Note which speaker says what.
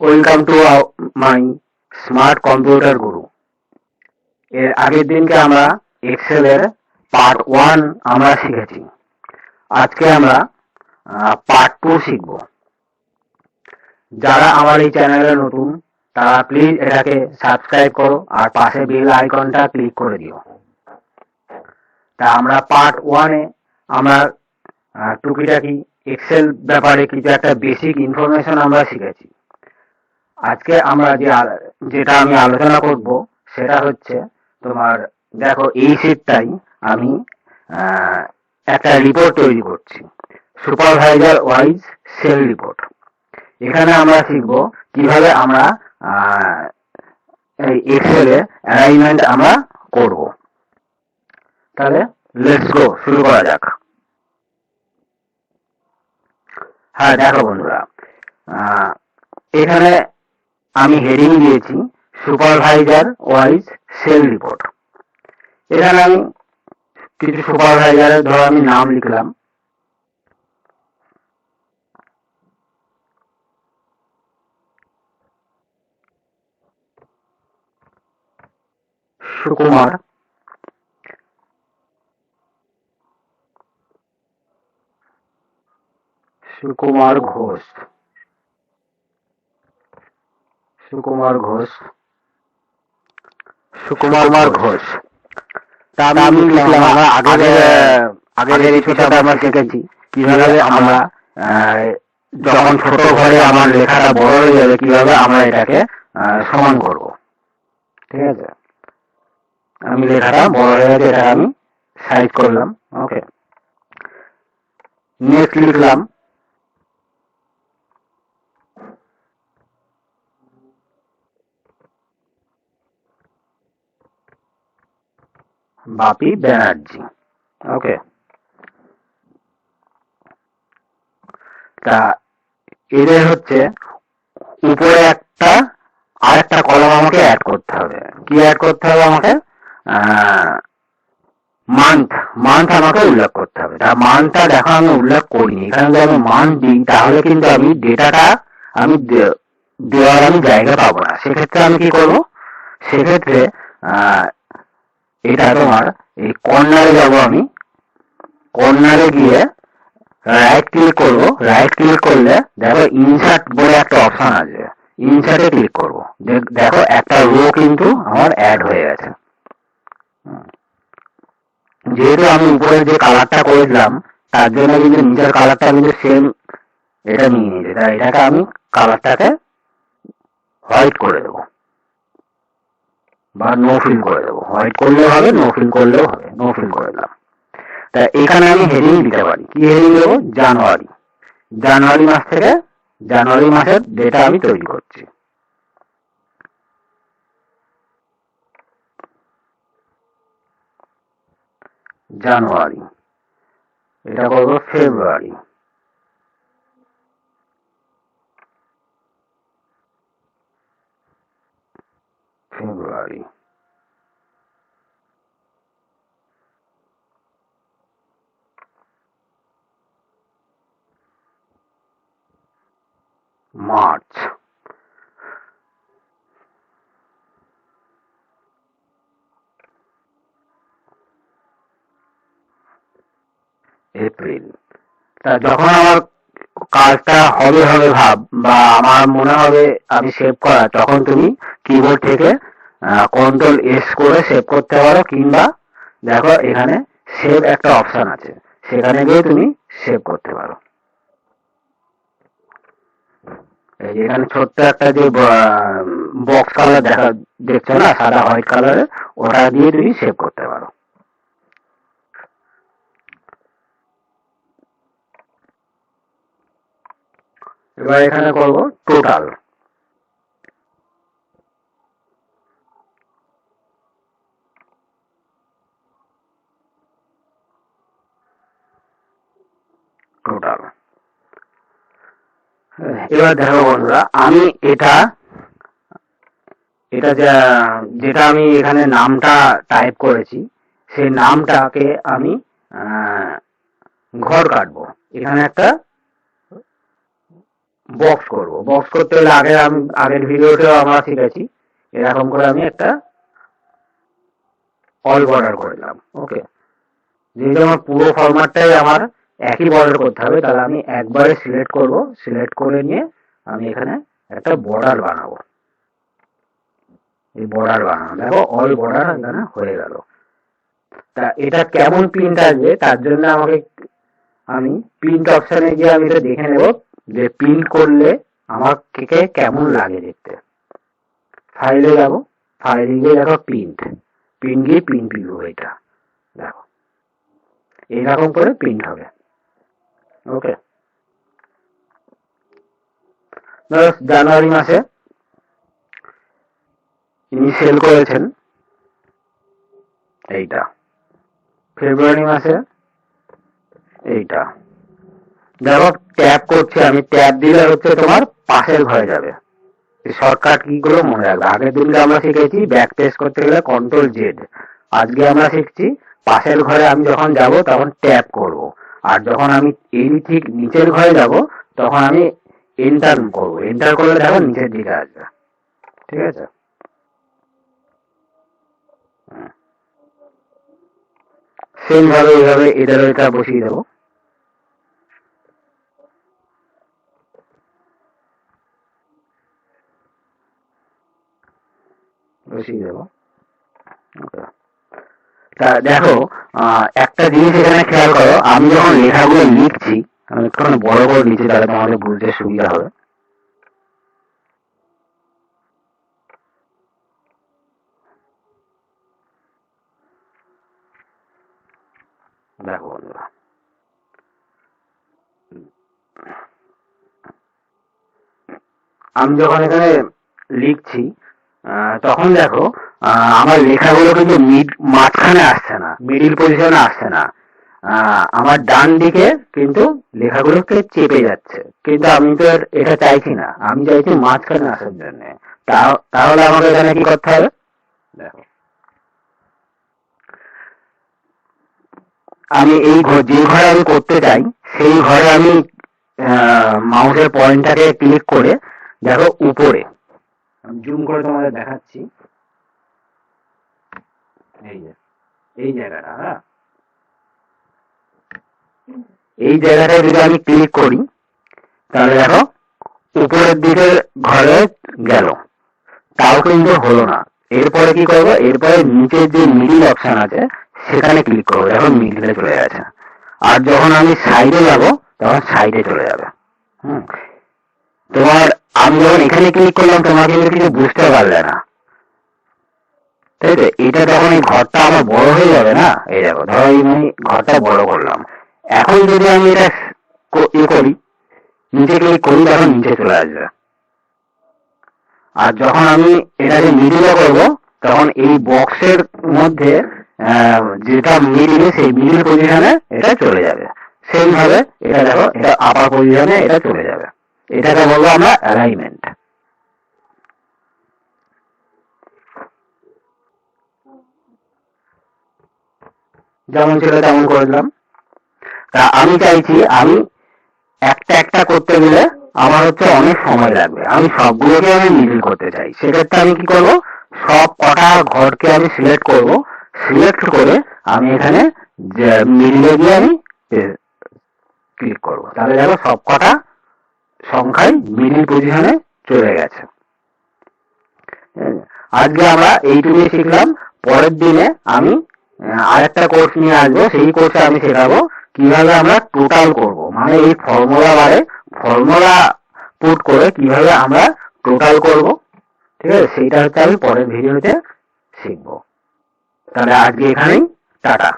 Speaker 1: Welcome to my smart computer guru এর আগের দিনকে আমরা এক্সেল এর পার্ট ওয়ান আমরা শিখেছি। আজকে আমরা পার্ট টু শিখব। যারা আমার এই চ্যানেলে নতুন, তারা প্লিজ এটাকে সাবস্ক্রাইব করো আর পাশে বেল আইকনটা ক্লিক করে দিও। তা আমরা পার্ট ওয়ানে আমরা টুকিটাকি এক্সেল ব্যাপারে কিছু একটা বেসিক ইনফরমেশন আমরা শিখেছি। আজকে আমরা যে যেটা আমি আলোচনা করব, সেটা হচ্ছে তোমার, দেখো এই শীটটাই আমি একটা রিপোর্ট তৈরি করছি। সুপারভাইজার ওয়াইজ সেল রিপোর্ট এখানে আমরা শিখব কীভাবে আমরা এক্সেলে অ্যালাইনমেন্ট আমরা করব। তাহলে লেটস গো শুরু করা যাক। হ্যাঁ দেখো বন্ধুরা। এখানে আমি হেডিং দিয়েছি সুপারভাইজার ওয়াইজ সেল রিপোর্ট এখানে আমি কিছু সুপারভাইজারের ধরো আমি নাম লিখলাম। সুকুমার সুকুমার ঘোষ। সুকুমার ঘোষ। সুকুমার ঘোষ। তা আমি লিখলাম আমরা আগের আগের এপিসোডে আমরা শিখেছি। কীভাবে আমরা যখন ছোট ঘরে আমার লেখাটা বড় হয়ে যাবে কীভাবে আমরা এটাকে সমান করব? ঠিক আছে? আমি লেখাটা বড় হয়ে গেছে এটা আমি সাইজ করলাম। ওকে নেক্সট লিখলাম। বাপি ব্যানার্জি। ওকে তা এদের হচ্ছে উপরে একটা আর একটা কলম আমাকে অ্যাড করতে হবে। কি অ্যাড করতে হবে আমাকে? মান্থ মান্থ আমাকে উল্লেখ করতে হবে। তা মান্থটা দেখো আমি উল্লেখ করিনি। এখানে যদি আমি মান্থ দিই তাহলে কিন্তু আমি ডেটাটা আমি দেওয়ার আমি জায়গা পাবো না। সেক্ষেত্রে আমি কি করব? সেক্ষেত্রে আহ, এটা তোমার এই কর্নারে যাব আমি। কর্নারে গিয়ে রাইট ক্লিক করব। রাইট ক্লিক করলে দেখো ইনসার্ট বলে একটা অপশন আছে। ইনসার্টে ক্লিক করব। দেখো একটা রো কিন্তু আমার অ্যাড হয়ে গেছে। যেহেতু আমি উপরে যে কালারটা করেছিলাম, তার জন্য কিন্তু নিচের কালারটা কিন্তু সেম এটা নিয়ে নিয়েছে। এটাকে আমি কালারটাকে হোয়াইট করে দেবো। বা নো ফিল করে দেবো। হোয়াইট করলেও হবে নো ফিল করলেও হবে নো ফিল করে দিলাম। তা এখানে আমি হেডিং দিতে পারি। কি হেডিং দেবো? জানুয়ারি। জানুয়ারি মাস থেকে, জানুয়ারি মাসের ডেটা আমি তৈরি করছি। জানুয়ারি। এটা করব ফেব্রুয়ারি ফেব্রুয়ারি মার্চ এপ্রিল। তা যখন আমার কাজটা হবে হবে ভাব বা আমার মনে হবে আমি সেভ করা, তখন তুমি কিবোর্ড থেকে কন্ট্রোল এস করে সেভ করতে পারো, কিংবা দেখো এখানে সেভ একটা অপশন আছে। সেখানে গিয়ে তুমি সেভ করতে পারো। এই এখানে ছোট্ট একটা যে বক্স কালার দেখা, দেখছ না? সাদা হোয়াইট কালারের ওটা দিয়ে তুমি সেভ করতে পারো। এবার এখানে করব টোটাল টোটাল এবার দেখো বন্ধুরা আমি এটা এটা যা- যেটা আমি এখানে নামটা টাইপ করেছি সেই নামটাকে আমি ঘর কাটবো। এখানে একটা বক্স করব। বক্স করতে হলে আগে আমি আগের ভিডিওতেও আমরা শিখেছি। এরকম করে আমি একটা অল বর্ডার করলাম ওকে যেহেতু আমার পুরো ফরম্যাটটাই আমার একই বর্ডার করতে হবে, তাহলে আমি একবারে সিলেক্ট করব। সিলেক্ট করে নিয়ে আমি এখানে একটা বর্ডার বানাবো। এই বর্ডার বানানো। দেখো অল বর্ডার এখানে হয়ে গেল। তা এটা কেমন প্রিন্ট আসবে তার জন্য আমাকে আমি প্রিন্ট অপশনে গিয়ে আমি এটা দেখে নেব যে প্রিন্ট করলে আমার কেকে কেমন লাগে দেখতে। ফাইলে যাব। ফাইলে গিয়ে দেখো প্রিন্ট প্রিন্ট গিয়ে প্রিন্ট লিখব এটা। দেখো। এইরকম করে প্রিন্ট হবে। ওকে জানুয়ারি মাসে ইনি সেল করেছেন। এইটা। ফেব্রুয়ারি মাসে এইটা। দেখো ট্যাপ করছি আমি। ট্যাপ দিলে হচ্ছে তোমার পাশের ঘরে যাবে। শর্টকাট কি গুলো মনে রাখবে। আগের দিনকে আমরা শিখেছি ব্যাক টেস্ট করতে গেলে কন্ট্রোল জেড আজকে আমরা শিখছি পাশের ঘরে আমি যখন যাব, তখন ট্যাপ করব। আর যখন আমি এই ঠিক নিচের ঘরে যাব, তখন আমি এন্টার করব। এন্টার করলে দেখো নিচের দিকে আসবে। ঠিক আছে? সেম ভাবে এইভাবে এটারও এটা বসিয়ে দেবো। বসিয়ে দেবো। ওকে। তা দেখো একটা জিনিস এখানে খেয়াল করো, আমি যখন লেখাগুলো লিখছি, আমি একটুখানি বড় করে লিখছি তাহলে তোমাদের বুঝতে সুবিধা হবে। দেখো আমি যখন এখানে লিখছি তখন দেখো আমার লেখাগুলো কিন্তু মিড, মাঝখানে আসছে না মিডিল পজিশনে আসছে না। আমার ডান দিকে কিন্তু লেখাগুলোকে চেপে যাচ্ছে। কিন্তু আমি তো এটা চাইছি না, আমি চাইছি মাঝখানে আসার জন্য। তাহলে আমাকে এখানে কি করতে হবে? দেখো। আমি এই যে ঘরে আমি করতে চাই, সেই ঘরে আমি মাউসের পয়েন্টটাকে ক্লিক করে, দেখো, উপরে। আমি জুম করে তোমাদের দেখাচ্ছি। এই যে, এই জায়গাটা হ্যাঁ? যদি আমি ক্লিক করি, তাহলে দেখো, উপরের দিকে ঘরে গেল। তাও কিন্তু হলো না। এরপরে কি করব? এরপরে নিচের যে মিডিল অপশন আছে, সেখানে ক্লিক করব। দেখো মিডিলে চলে গেছে। আর যখন আমি সাইডে যাব, তখন সাইডে চলে যাবে। হুম। তোমার আমি যখন এখানে ক্লিক করলাম তোমার কিন্তু কিছু বুঝতে পারলে না। তাই তো? এটা যখন এই ঘরটা আমার বড় হয়ে যাবে না? এই দেখো, ধরো এই আমি ঘরটা বড় করলাম। এখন যদি আমি এটা ইয়ে করি, নিচে ক্লিক করি তখন নিচে চলে আসবে। আর যখন আমি এটাকে মিডিলে করব, তখন এই বক্সের মধ্যে যেটা মিডিলে সেই মিডিল পজিশনে এটা চলে যাবে। সেম ভাবে, এটা দেখো, এটা আপার পজিশনে এটা চলে যাবে। এটাকে বলব আমরা অ্যালাইনমেন্ট যেমন ছিল তেমন করে দিলাম। তা আমি চাইছি, আমি একটা একটা করতে গেলে আমার হচ্ছে অনেক সময় লাগবে। আমি সবগুলোকে আমি মিডিল করতে চাই। সেক্ষেত্রে আমি কি করব? সব কটা ঘরকে আমি সিলেক্ট করব। সিলেক্ট করে আমি এখানে মিডিলে গিয়ে আমি ক্লিক করব। তাহলে দেখো সব কটা সংখ্যায় মিডিল পজিশনে চলে গেছে। আজকে আমরা এইটুকুই শিখলাম, পরের দিনে আমি আরেকটা কোর্স নিয়ে আসব, সেই কোর্সে আমি শেখাবো, কীভাবে আমরা টোটাল করব। মানে এই ফর্মুলা বারে ফর্মুলা পুট করে কীভাবে আমরা টোটাল করব, ঠিক আছে? সেইটা হচ্ছে আমি পরের ভিডিওতে শিখব। তাহলে আজকে এখানেই, টাটা।